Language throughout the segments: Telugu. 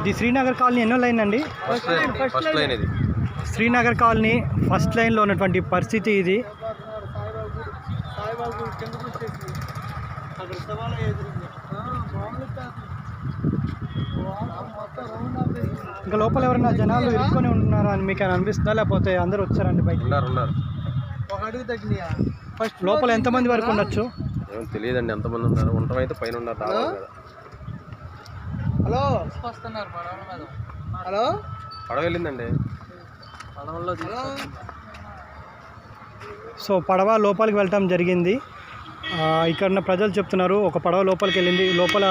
ఇది శ్రీనగర్ కాలనీ ఎన్నో లైన్ అండి? ఫస్ట్ లైన్ ఫస్ట్ లైన్ ఇది. శ్రీనగర్ కాలనీ ఫస్ట్ లైన్లో ఉన్నటువంటి పరిస్థితి ఇది. ఇంకా లోపల ఎవరైనా జనాలు ఇరుక్కొని ఉంటున్నారా అని మీకు అనిపిస్తుందా? లేకపోతే అందరూ వచ్చారండి బయట ఉన్నారు ఉన్నారు. ఒక అడుగు తగ్గినాయా? ఫస్ట్ లోపల ఎంతమంది వరకు ఉండొచ్చు? ఏమో తెలియదండి ఎంతమంది ఉన్నారు. ఉండటం అయితే పైన ఉన్నారు మీద. హలో? వస్తున్నారు హలో? పడవ వెళ్ళిందండి పడవల్లో సో పడవ లోపలికి వెళ్ళటం జరిగింది. ఇక్కడ ఉన్న ప్రజలు చెప్తున్నారు ఒక పడవ లోపలికి వెళ్ళింది. లోపల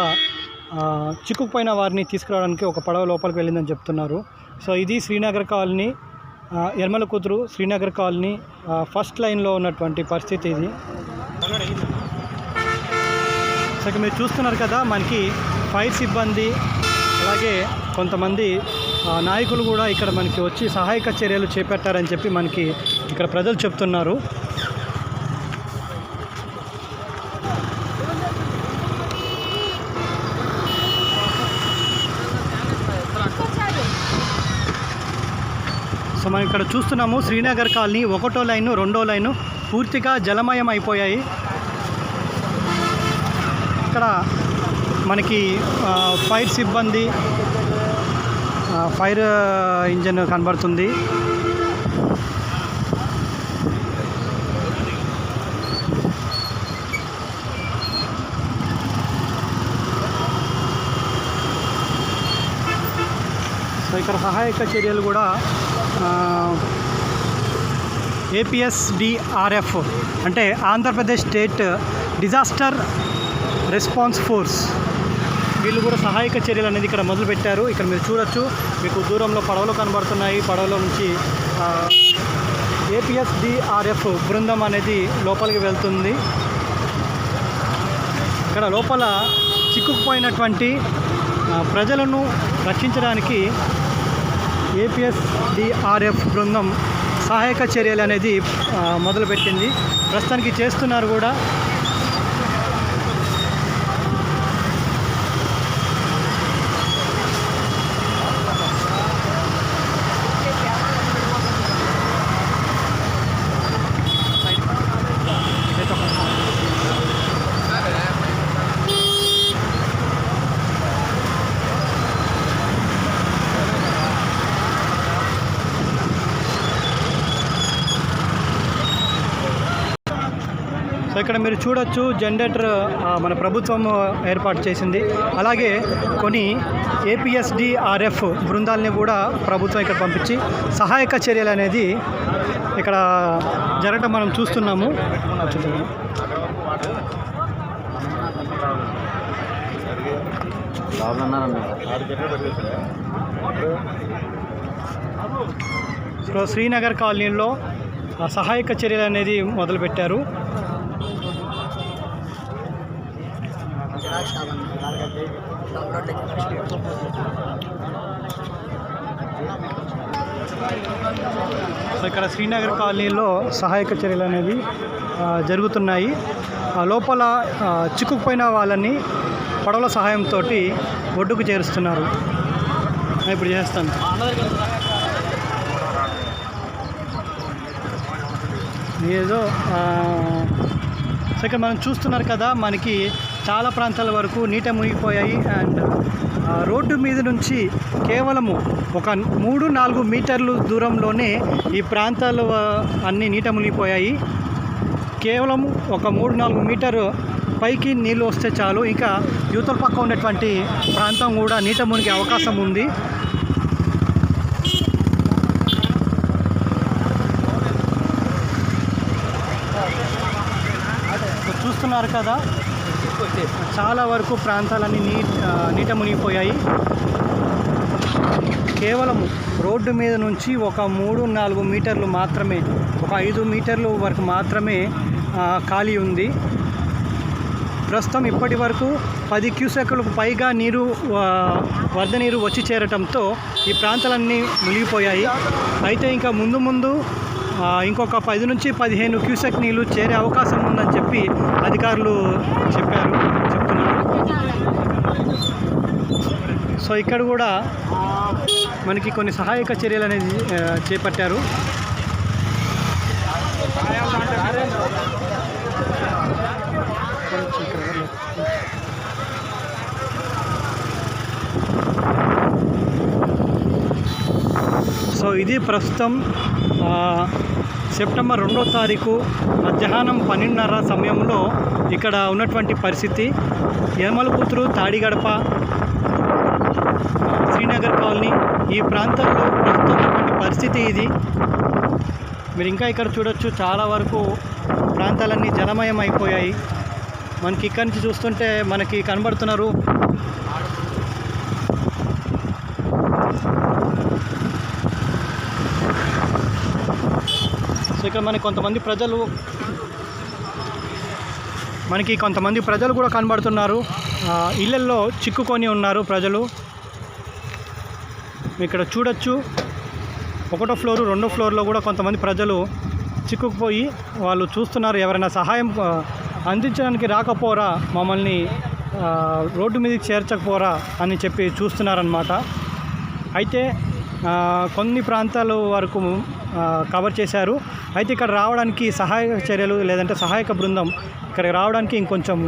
చిక్కుకుపోయిన వారిని తీసుకురావడానికి ఒక పడవ లోపలికి వెళ్ళిందని చెప్తున్నారు. సో ఇది శ్రీనగర్ కాలనీ ఆ, యర్మల కూతురు శ్రీనగర్ కాలనీ ఫస్ట్ లైన్లో ఉన్నటువంటి పరిస్థితి ఇది. సో ఇక మీరు చూస్తున్నారు కదా మనకి ఫైర్ సిబ్బంది అలాగే కొంతమంది నాయకులు కూడా ఇక్కడ మనకి వచ్చి సహాయక చర్యలు చేపట్టారని చెప్పి మనకి ఇక్కడ ప్రజలు చెప్తున్నారు. సో మనం ఇక్కడ చూస్తున్నాము శ్రీనగర్ కాలనీ ఒకటో లైను రెండో లైను పూర్తిగా జలమయం అయిపోయాయి ఇక్కడ మనకి ఫైర్ సిబ్బంది ఫైర్ ఇంజన్ కనబడుతుంది. సో ఇక్కడ సహాయక చర్యలు కూడా ఏపీఎస్డిఆర్ఎఫ్ అంటే Andhra Pradesh state disaster response force. వీళ్ళు కూడా సహాయక చర్యలు అనేది ఇక్కడ మొదలుపెట్టారు. ఇక్కడ మీరు చూడొచ్చు మీకు దూరంలో పడవలు కనబడుతున్నాయి. పడవలో నుంచి ఏపీఎస్డిఆర్ఎఫ్ బృందం అనేది లోపలికి వెళ్తుంది. ఇక్కడ లోపల చిక్కుకుపోయినటువంటి ప్రజలను రక్షించడానికి ఏపీఎస్డిఆర్ఎఫ్ బృందం సహాయక చర్యలు అనేది మొదలుపెట్టింది. ప్రస్తుతానికి చేస్తున్నారు కూడా. ఇక్కడ మీరు చూడొచ్చు జనరేటర్ మన ప్రభుత్వం ఏర్పాటు చేసింది. అలాగే కొన్ని ఏపీఎస్డిఆర్ఎఫ్ బృందాలని కూడా ప్రభుత్వం ఇక్కడ పంపించి సహాయక చర్యలు అనేది ఇక్కడ జరగటం మనం చూస్తున్నాము. శ్రీనగర్ కాలనీలో సహాయక చర్యలు అనేది మొదలుపెట్టారు. సో ఇక్కడ శ్రీనగర్ కాలనీలో సహాయక చర్యలు అనేవి జరుగుతున్నాయి. లోపల చిక్కుకుపోయిన వాళ్ళని పడవల సహాయంతో ఒడ్డుకు చేరుస్తున్నారు. ఇప్పుడు చేస్తాను. ఏదో సో ఇక్కడ మనం చూస్తున్నారు కదా మనకి చాలా ప్రాంతాల వరకు నీట మునిగిపోయాయి. అండ్ రోడ్డు మీద నుంచి కేవలము ఒక మూడు నాలుగు మీటర్లు దూరంలోనే ఈ ప్రాంతాలు అన్నీ నీట మునిగిపోయాయి. కేవలం ఒక మూడు నాలుగు మీటరు పైకి నీళ్ళు వస్తే చాలు. ఇంకా యూతల పక్క ఉన్నటువంటి ప్రాంతం కూడా నీట మునిగే అవకాశం ఉంది. చూస్తున్నారు కదా చాలా వరకు ప్రాంతాలన్నీ నీ నీట మునిగిపోయాయి. కేవలం రోడ్డు మీద నుంచి ఒక మూడు నాలుగు మీటర్లు మాత్రమే ఒక ఐదు మీటర్లు వరకు మాత్రమే ఖాళీ ఉంది. ప్రస్తుతం ఇప్పటి వరకు పది క్యూసెక్లకు పైగా నీరు వరద నీరు వచ్చి చేరటంతో ఈ ప్రాంతాలన్నీ మునిగిపోయాయి. అయితే ఇంకా ముందు ముందు ఇంకొక పది నుంచి పదిహేను క్యూసెక్ నీళ్ళు చేరే అవకాశం ఉందని చెప్పి అధికారులు చెప్పారు చెప్తున్నారు. సో ఇక్కడ కూడా మనకి కొన్ని సహాయక చర్యలు అనేది చేపట్టారు. సో ఇది ప్రస్తుతం సెప్టెంబర్ రెండో తారీఖు మధ్యాహ్నం పన్నెండున్నర సమయంలో ఇక్కడ ఉన్నటువంటి పరిస్థితి. యనమలపుత్రు తాడిగడప శ్రీనగర్ కాలనీ ఈ ప్రాంతంలో ప్రస్తుతం ఉన్నటువంటి పరిస్థితి ఇది. మీరు ఇంకా ఇక్కడ చూడొచ్చు చాలా వరకు ప్రాంతాలన్నీ జలమయం అయిపోయాయి మనకి ఇక్కడి నుంచి చూస్తుంటే మనకి కనబడుతున్నారు ఇక్కడ మనకి కొంతమంది ప్రజలు మనకి కొంతమంది ప్రజలు కూడా కనబడుతున్నారు. ఇళ్ళల్లో చిక్కుకొని ఉన్నారు ప్రజలు. ఇక్కడ చూడొచ్చు. ఒకటో ఫ్లోరు రెండో ఫ్లోర్లో కూడా కొంతమంది ప్రజలు చిక్కుకుపోయి వాళ్ళు చూస్తున్నారు. ఎవరైనా సహాయం అందించడానికి రాకపోరా మమ్మల్ని రోడ్డు మీదకి చేర్చకపోరా అని చెప్పి చూస్తున్నారనమాట అయితే కొన్ని ప్రాంతాల వరకు కవర్ చేశారు. అయితే ఇక్కడ రావడానికి సహాయక చర్యలు లేదంటే సహాయక బృందం ఇక్కడికి రావడానికి ఇంకొంచెం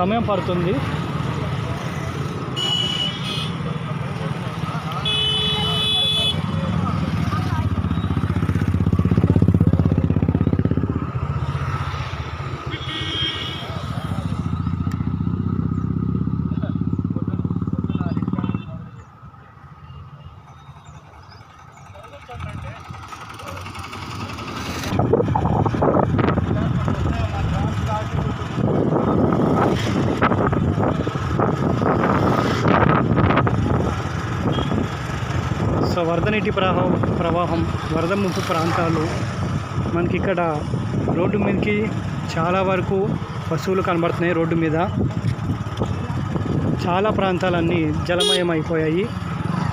సమయం పడుతుంది. వరద నీటి ప్రవాహం ప్రవాహం వరద ముప్పు ప్రాంతాలు మనకి ఇక్కడ రోడ్డు మీదకి చాలా వరకు పశువులు కనబడుతున్నాయి రోడ్డు మీద. చాలా ప్రాంతాలన్నీ జలమయం అయిపోయాయి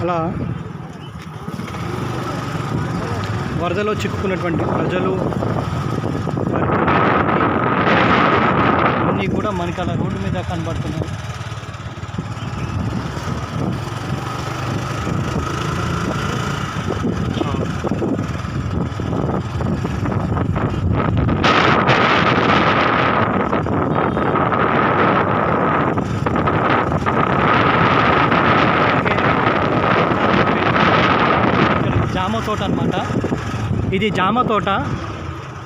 అలా వరదలో చిక్కుకున్నటువంటి ప్రజలు అన్నీ కూడా మనకి అలా రోడ్డు మీద కనబడుతున్నాయి ఇక్కడ జామ తోట అనమాట ఇది జామ తోట.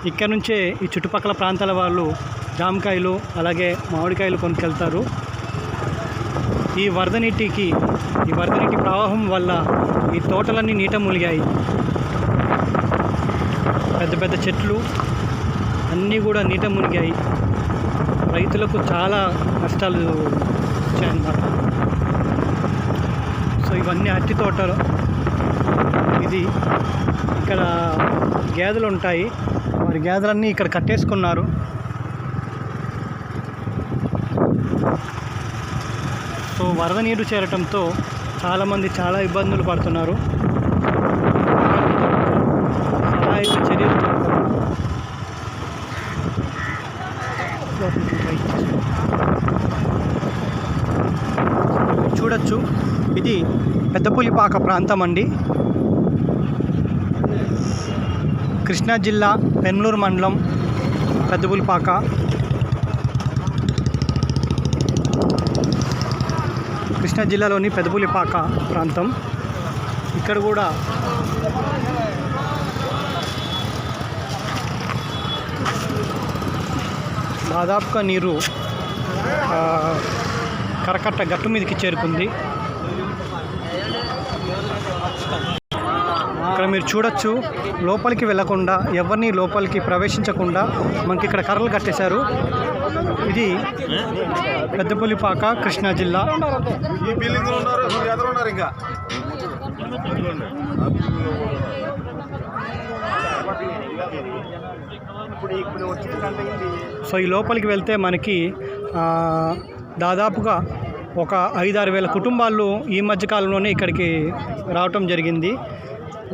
ఇక్కడ నుంచే ఈ చుట్టుపక్కల ప్రాంతాల వాళ్ళు జామకాయలు అలాగే మామిడికాయలు కొనుకెళ్తారు ఈ వరద నీటికి ఈ వరద నీటి ప్రవాహం వల్ల ఈ తోటలన్నీ నీట మునిగాయి. పెద్ద పెద్ద చెట్లు అన్నీ కూడా నీట మునిగాయి. రైతులకు చాలా నష్టాలు వచ్చాయన్నమాట. సో ఇవన్నీ అరటి తోటలు. ఇది ఇక్కడ గేదెలు ఉంటాయి. వారి గేదెలన్నీ ఇక్కడ కట్టేసుకున్నారు. సో వరద నీరు చేరటంతో చాలామంది చాలా ఇబ్బందులు పడుతున్నారు. సహాయక చర్యలు చూడొచ్చు. ఇది పెద్దపులిపాక ప్రాంతం అండి. కృష్ణా జిల్లా పెన్లూరు మండలం పెద్దబుల్పాక కృష్ణా జిల్లాలోని పెదపులిపాక ప్రాంతం. ఇక్కడ కూడా దాదాపుగా నీరు కరకట్ట గట్టు మీదకి చేరుకుంది. మీరు చూడొచ్చు లోపలికి వెళ్ళకుండా ఎవరిని లోపలికి ప్రవేశించకుండా మనకి ఇక్కడ కర్రలు కట్టేశారు. ఇది పెద్దపులిపాక కృష్ణా జిల్లా. ఈ బిల్డింగ్ ఉన్నారు ఇంకా? సో ఈ లోపలికి వెళ్తే మనకి ఆ, దాదాపుగా ఒక ఐదారు వేల కుటుంబాలు ఈ మధ్య కాలంలోనే ఇక్కడికి రావటం జరిగింది.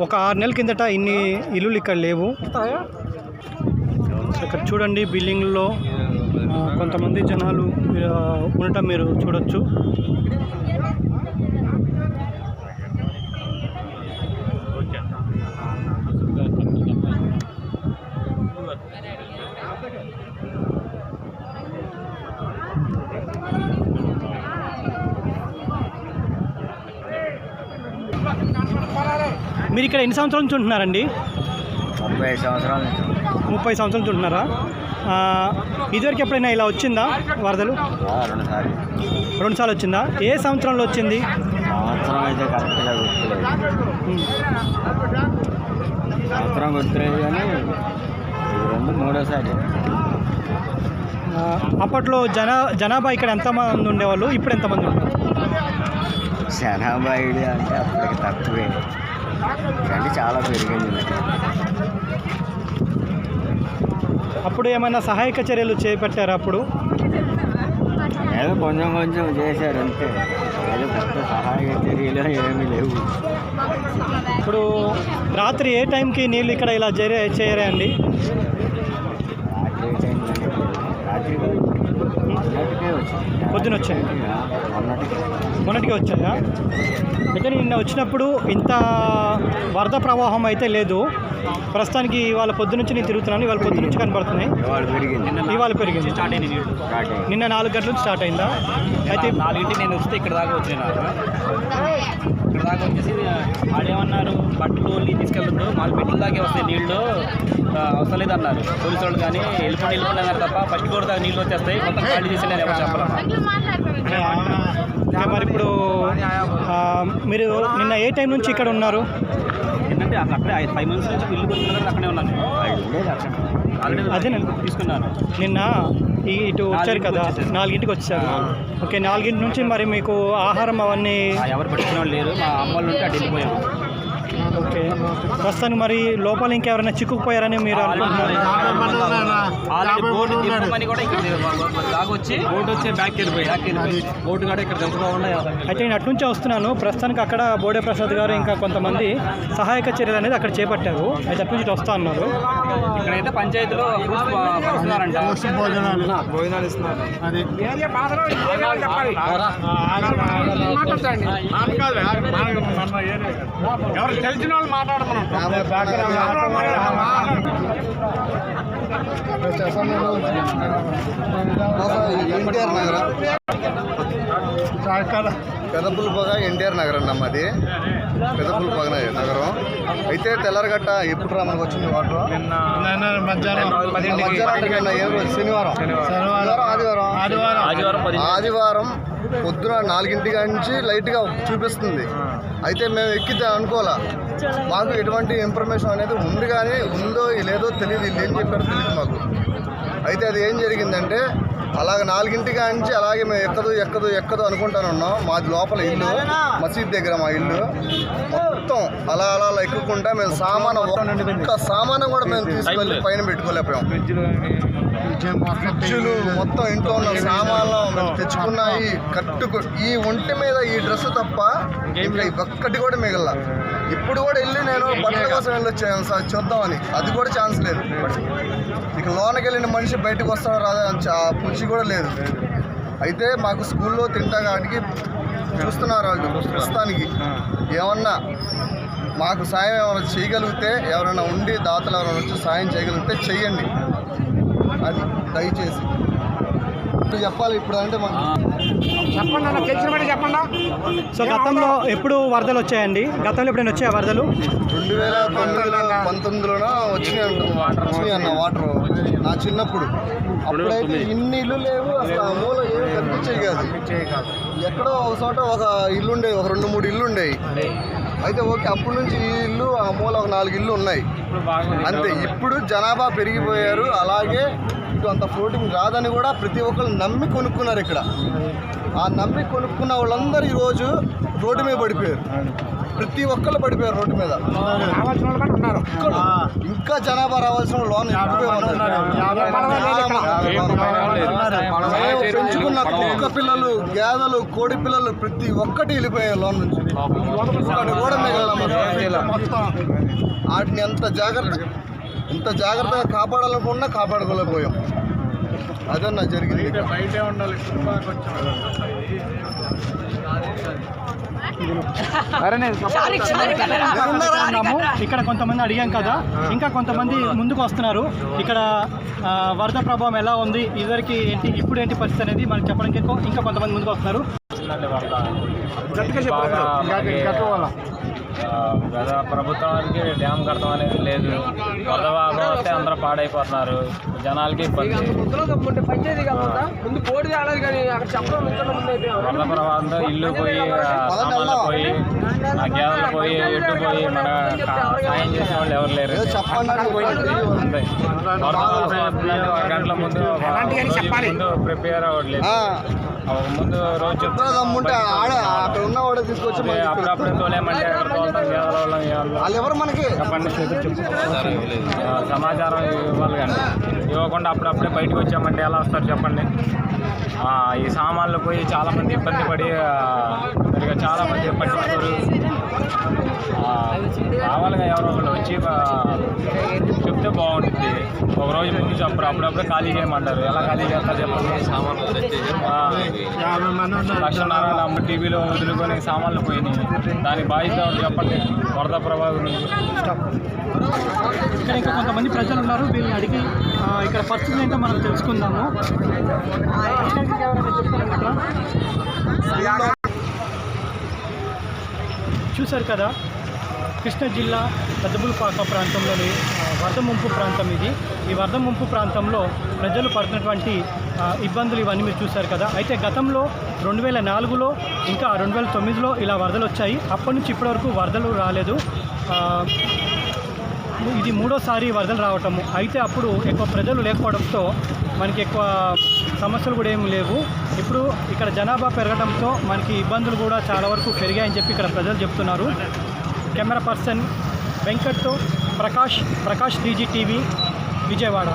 ఒక ఆరు నెలల కిందట ఇన్ని ఇల్లులు ఇక్కడ లేవు. ఇక్కడ చూడండి బిల్డింగ్లో కొంతమంది జనాలు ఉండటం మీరు చూడొచ్చు. మీరు ఇక్కడ ఎన్ని సంవత్సరాల నుంచి ఉంటున్నారండి? ముప్పై సంవత్సరాల నుంచి ముప్పై సంవత్సరాల నుంచి ఉంటున్నారా? ఆ, ఇదివరకు ఎప్పుడైనా ఇలా వచ్చిందా వరదలు? రెండు సార్లు. రెండు సార్లు వచ్చిందా? ఏ సంవత్సరంలో వచ్చింది? సంవత్సరం అయితే కరెక్ట్గా గుర్తులేదు. ఉమ్. సంవత్సరం గుర్తులేదు కానీ ఇది రెండు మూడోసారి ఆ, అప్పట్లో జన జనాభా ఇక్కడ ఎంతమంది ఉండేవాళ్ళు? ఇప్పుడు ఎంతమంది ఉన్నారు? జనాభా ఐడియా అంటే అప్పటికి తక్కువే. కానీ చాలా పెరిగింది. అప్పుడు ఏమైనా సహాయక చర్యలు చేపట్టారా అప్పుడు? ఏదో కొంచెం కొంచెం చేశారు అంతే. ఏదో పెద్ద సహాయ చర్యలు ఏమీ లేవు. ఇప్పుడు రాత్రి ఏ టైంకి నీళ్ళు ఇక్కడ ఇలా చేరే చేయరా అండి రాత్రి పొద్దున వచ్చాయి. మొన్నటికే వచ్చాయా? అయితే నిన్న వచ్చినప్పుడు ఇంత వరద ప్రవాహం అయితే లేదు. ప్రస్తుతానికి ఇవాళ పొద్దు నుంచి నేను తిరుగుతున్నాను. ఇవాళ పొద్దు నుంచి కనబడుతున్నాయి. ఇవాళ పెరిగింది. స్టార్ట్ అయింది. నీళ్ళు నిన్న నాలుగు గంటల నుంచి స్టార్ట్ అయిందా? అయితే నాలుగింటి నేను వస్తే ఇక్కడ దాకా వచ్చిన ఇక్కడ దాకా వచ్చేసి ఆడేమన్నారు బట్టలు ఓన్లీ తీసుకెళ్ళొద్దు మాకు పెట్టిన దాకే వస్తాయి నీళ్ళు అవసరం లేదన్నారు. పోలీసు వాళ్ళు కానీ వెళ్ళిపోయి వెళ్ళిపోయి అన్నారు తప్ప పట్టుకోడు దాకా నీళ్ళు వచ్చేస్తాయి. మొత్తం ఖాళీ చేసి నేను ఎవరు ఇంకా మరి ఇప్పుడు మీరు నిన్న ఏ టైం నుంచి ఇక్కడ ఉన్నారు? ఏంటంటే అక్కడ ఐదు ఫైవ్ మంత్స్ నుంచి ఇల్లు కొట్టుకున్నారు అక్కడే ఉన్నాను. అదేనండి. తీసుకున్నాను. నిన్న ఇటు వచ్చారు కదా. నాలుగింటికి వచ్చారు. ఓకే నాలుగింటి నుంచి మరి మీకు ఆహారం అవన్నీ ఎవరు పట్టుకునే వాళ్ళు లేరు. మా అమ్మ వాళ్ళు ఉంటే వెళ్ళిపోయాము. ఓకే. ప్రస్తుతానికి మరి లోపల ఇంకెవరైనా చిక్కుకుపోయారని మీరు అనుకుంటున్నారు? ఆల్రెడీ బోర్డు దింపమని కూడా ఇక్కడ దాకా వచ్చి బోర్డు వచ్చి బ్యాక్ వెళ్ళిపోయి బ్యాక్ వెళ్ళిపోయి బోర్డు కూడా ఇక్కడ దింపకుండా అయితే నేను అటు నుంచే వస్తున్నాను. ప్రస్తుతానికి అక్కడ బోడే ప్రసాద్ గారు ఇంకా కొంతమంది సహాయక చర్యలు అనేది అక్కడ చేపట్టారు. అయితే అటు నుంచి ఇటు వస్తా అన్నారు. ఇక్కడైతే పంచాయతీలో భోజనాలు ఇస్తున్నారు ఎవరు తెలిసిన వాళ్ళు ఎన్టీఆర్ నగరం పెదపుల్పగ ఎన్టీఆర్ నగరం అన్న మాది పెదపుల్పగ నగరం అయితే తెల్లరగట్ట ఎప్పుడు రా మనకు వచ్చింది వాటర్ మధ్యాహ్నం? శనివారం శనివారం ఆదివారం ఆదివారం ఆదివారం పొద్దున నాలుగింటి నుంచి లైట్గా చూపిస్తుంది. అయితే మేము ఎక్కితే అనుకోవాలా? మాకు ఎటువంటి ఇన్ఫర్మేషన్ అనేది ఉంది కానీ ఉందో లేదో తెలియదు వీళ్ళు ఏం చెప్పారో తెలియదు మాకు. అయితే అది ఏం జరిగిందంటే అలాగ నాలుగింటి నుంచి అలాగే మేము ఎక్కదు ఎక్కదు ఎక్కదు అనుకుంటాను ఉన్నాం. మాది లోపల ఇల్లు మసీద్ దగ్గర మా ఇల్లు. మొత్తం అలా అలా అలా ఎక్కుకుంటా మేము సామాను ఒక్క సామాను కూడా మేము తీసుకెళ్ళి పైన పెట్టుకోలేకపోయాం. ఫ్రిడ్జులు మొత్తం ఇంట్లో ఉన్న సామాన్లు మేము తెచ్చుకున్నాయి. కట్టుకు ఈ ఒంటి మీద ఈ డ్రెస్ తప్ప ఇంకా ఒక్కటి కూడా మిగల. ఇప్పుడు కూడా వెళ్ళి నేను బట్టల కోసం వెళ్ళొచ్చాను సార్ చూద్దామని. అది కూడా ఛాన్స్ లేదు. ఇక లోనకి వెళ్ళిన మనిషి బయటకు వస్తాడో రాదా అని పుచ్చి కూడా లేదు. అయితే మాకు స్కూల్లో తింటానికి చూస్తున్నారు వాళ్ళు ప్రస్తుతానికి. ఏమన్నా మాకు సాయం ఏమైనా చేయగలిగితే ఎవరైనా ఉండి దాతలు ఎవరైనా వచ్చి సాయం చేయగలిగితే చెయ్యండి. అది దయచేసి. చెప్పాలి ఇప్పుడు అంటే మాకు సో గతంలో ఎప్పుడు వరదలు వచ్చాయండి? గతంలో ఎప్పుడైనా వచ్చాయా వరదలు? రెండు వేల తొమ్మిదిలో పంతొమ్మిదిలోనో వచ్చినాయి వచ్చినాయి అన్న వాటర్. నా చిన్నప్పుడు. అప్పుడైతే ఇన్ని ఇల్లు లేవు అసలు ఆ మూల ఏమి కనిపించేవి కాదు. ఎక్కడో ఒక చోట ఒక ఇల్లు ఉండేవి ఒక రెండు మూడు ఇల్లు ఉండేవి అయితే ఓకే అప్పటి నుంచి ఈ ఇల్లు ఆ మూల ఒక నాలుగు ఇల్లు ఉన్నాయి. అంతే. ఇప్పుడు జనాభా పెరిగిపోయారు. అలాగే ఇటు అంత ఫ్లోటింగ్ రాదని కూడా ప్రతి ఒక్కరు నమ్మి కొనుక్కున్నారు ఇక్కడ. ఆ నమ్మి కొనుక్కున్న వాళ్ళందరూ ఈరోజు రోడ్డు మీద పడిపోయారు. ప్రతి ఒక్కళ్ళు పడిపోయారు రోడ్డు మీద. ఇంకా జనాభా రావాల్సిన లోన్ పెంచుకున్న కుక్క పిల్లలు గేదెలు కోడి పిల్లలు ప్రతి ఒక్కటి వెళ్ళిపోయాయి లోన్ నుంచి. కూడా వాటిని ఎంత జాగ్రత్త ఎంత జాగ్రత్తగా కాపాడాలనుకున్నా కాపాడుకోలేకపోయాం. అదన్నా జరిగింది ఉన్నాము ఇక్కడ. కొంతమంది అడిగాం కదా ఇంకా కొంతమంది ముందుకు వస్తున్నారు. ఇక్కడ వరద ప్రభావం ఎలా ఉంది ఇదివరకు ఏంటి ఇప్పుడు ఏంటి పరిస్థితి అనేది మనకి చెప్పడానికి ఇంకా కొంతమంది ముందుకు వస్తున్నారు. గత ప్రభుత్వానికి డ్యామ్ కడతాం అనేది లేదు. వరద భాగం వస్తే అందరూ పాడైపోతున్నారు. జనాలకి ఇబ్బంది. వరద ప్రవాహంతో ఇల్లు పోయి సామాన్లు పోయి ఆ గేదెలు పోయి ఎడ్డు పోయి మన సాయం చేసే వాళ్ళు ఎవరు లేరు. అంతే. వరద గంటల ముందు ముందు ప్రిపేర్ అవ్వట్లేదు. ముందు రోజు దమ్ముంటే ఆడ అక్కడ ఉన్న వాడే తీసుకొచ్చి అప్పుడప్పుడు తోలేమంటే వాళ్ళం ఎవరు మనకి? చెప్పండి సమాచారం ఇవ్వాలి కానీ. ఇవ్వకుండా అప్పుడప్పుడే బయటకు వచ్చామంటే ఎలా వస్తారు చెప్పండి? ఈ సామాన్లు పోయి చాలా మంది ఇబ్బంది పడి చాలా మంది పట్టించుకోరు రావాలిగా ఎవరో ఒకళ్ళు వచ్చి చెప్తే బాగుంటుంది ఒక రోజు ముందు చెప్పరు అప్పుడప్పుడే ఖాళీ చేయమంటారు ఎలా ఖాళీ చేస్తారు చెప్పండి ఆ, లక్షన్నర టీవీలో వదులుకొని సామాన్లు పోయినాయి దానికి బాధ్యత చెప్పండి వరద ప్రభావం నుంచి ఇక్కడ ఇంకా కొంతమంది ప్రజలు ఉన్నారు వీళ్ళని అడిగి ఇక్కడ పరిస్థితి ఏంటో మనం తెలుసుకుందాము చూశారు కదా కృష్ణా జిల్లా పెద్దబుల్పాక ప్రాంతంలోని వరద ముంపు ప్రాంతం ఇది. ఈ వరద ముంపు ప్రాంతంలో ప్రజలు పడుతున్నటువంటి ఇబ్బందులు ఇవన్నీ మీరు చూశారు కదా. అయితే గతంలో రెండు వేల నాలుగులో ఇంకా రెండు వేల తొమ్మిదిలో ఇలా వరదలు వచ్చాయి అప్పటి నుంచి ఇప్పటివరకు వరదలు రాలేదు. ఇది మూడోసారి వరదలు రావటము. అయితే అప్పుడు ఎక్కువ ప్రజలు లేకపోవడంతో మనకి ఎక్కువ సమస్యలు కూడా ఏమి లేవు. ఇప్పుడు ఇక్కడ జనాభా పెరగడంతో మనకి ఇబ్బందులు కూడా చాలా వరకు పెరిగాయని చెప్పి ఇక్కడ ప్రజలు చెప్తున్నారు. కెమెరా పర్సన్ వెంకట్తో ప్రకాష్ ప్రకాష్ డీజీ టీవీ విజయవాడ.